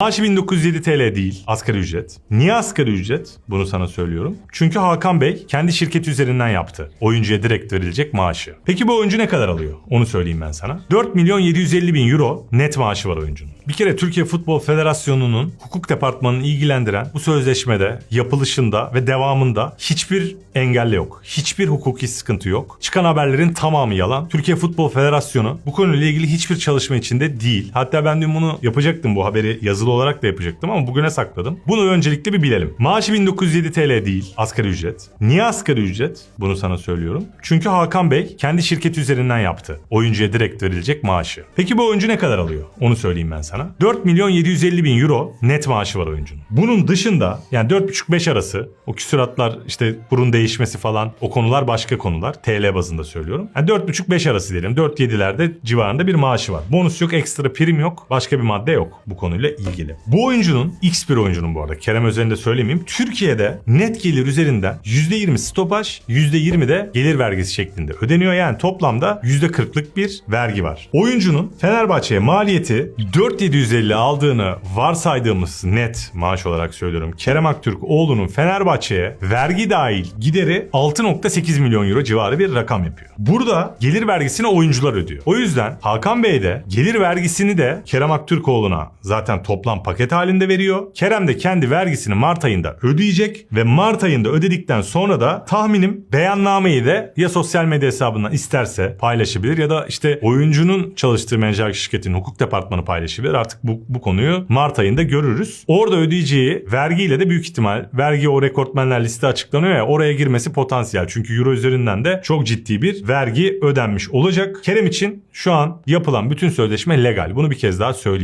Maaşı 1907 TL değil asgari ücret. Niye asgari ücret? Bunu sana söylüyorum. Çünkü Hakan Bey kendi şirketi üzerinden yaptı. Oyuncuya direkt verilecek maaşı. Peki bu oyuncu ne kadar alıyor? Onu söyleyeyim ben sana. 4 milyon 750 bin euro net maaşı var oyuncunun. Bir kere Türkiye Futbol Federasyonu'nun hukuk departmanını ilgilendiren bu sözleşmede, yapılışında ve devamında hiçbir engelle yok. Hiçbir hukuki sıkıntı yok. Çıkan haberlerin tamamı yalan. Türkiye Futbol Federasyonu bu konuyla ilgili hiçbir çalışma içinde değil. Hatta ben dün bunu yapacaktım bu haberi yazılı olarak da yapacaktım ama bugüne sakladım. Bunu öncelikle bir bilelim. Maaşı 1907 TL değil asgari ücret. Niye asgari ücret? Bunu sana söylüyorum. Çünkü Hakan Bey kendi şirketi üzerinden yaptı. Oyuncuya direkt verilecek maaşı. Peki bu oyuncu ne kadar alıyor? Onu söyleyeyim ben sana. 4 milyon 750 bin euro net maaşı var oyuncunun. Bunun dışında yani 4,5-5 arası o küsuratlar işte kurun değişmesi falan o konular başka konular. TL bazında söylüyorum. Yani 4,5-5 arası diyelim. 4-7'lerde civarında bir maaşı var. Bonus yok, ekstra prim yok. Başka bir madde yok bu konuyla ilgili. Bu oyuncunun X bir oyuncunun bu arada. Kerem özelinde söylemeyeyim. Türkiye'de net gelir üzerinden %20 stopaj, %20 de gelir vergisi şeklinde ödeniyor. Yani toplamda %40'lık bir vergi var. Oyuncunun Fenerbahçe'ye maliyeti 4750 aldığını varsaydığımız net maaş olarak söylüyorum. Kerem Aktürkoğlu'nun Fenerbahçe'ye vergi dahil gideri 6.8 milyon euro civarı bir rakam yapıyor. Burada gelir vergisini oyuncular ödüyor. O yüzden Hakan Bey de gelir vergisini de Kerem Aktürkoğlu'na zaten toplam paket halinde veriyor. Kerem de kendi vergisini Mart ayında ödeyecek ve Mart ayında ödedikten sonra da tahminim beyannameyi de ya sosyal medya hesabından isterse paylaşabilir ya da işte oyuncunun çalıştığı menajer şirketin hukuk departmanı paylaşabilir. Artık bu, bu konuyu Mart ayında görürüz. Orada ödeyeceği vergiyle de büyük ihtimal vergi o rekortmenler liste açıklanıyor ya oraya girmesi potansiyel. Çünkü euro üzerinden de çok ciddi bir vergi ödenmiş olacak. Kerem için şu an yapılan bütün sözleşme legal. Bunu bir kez daha söyleyeyim.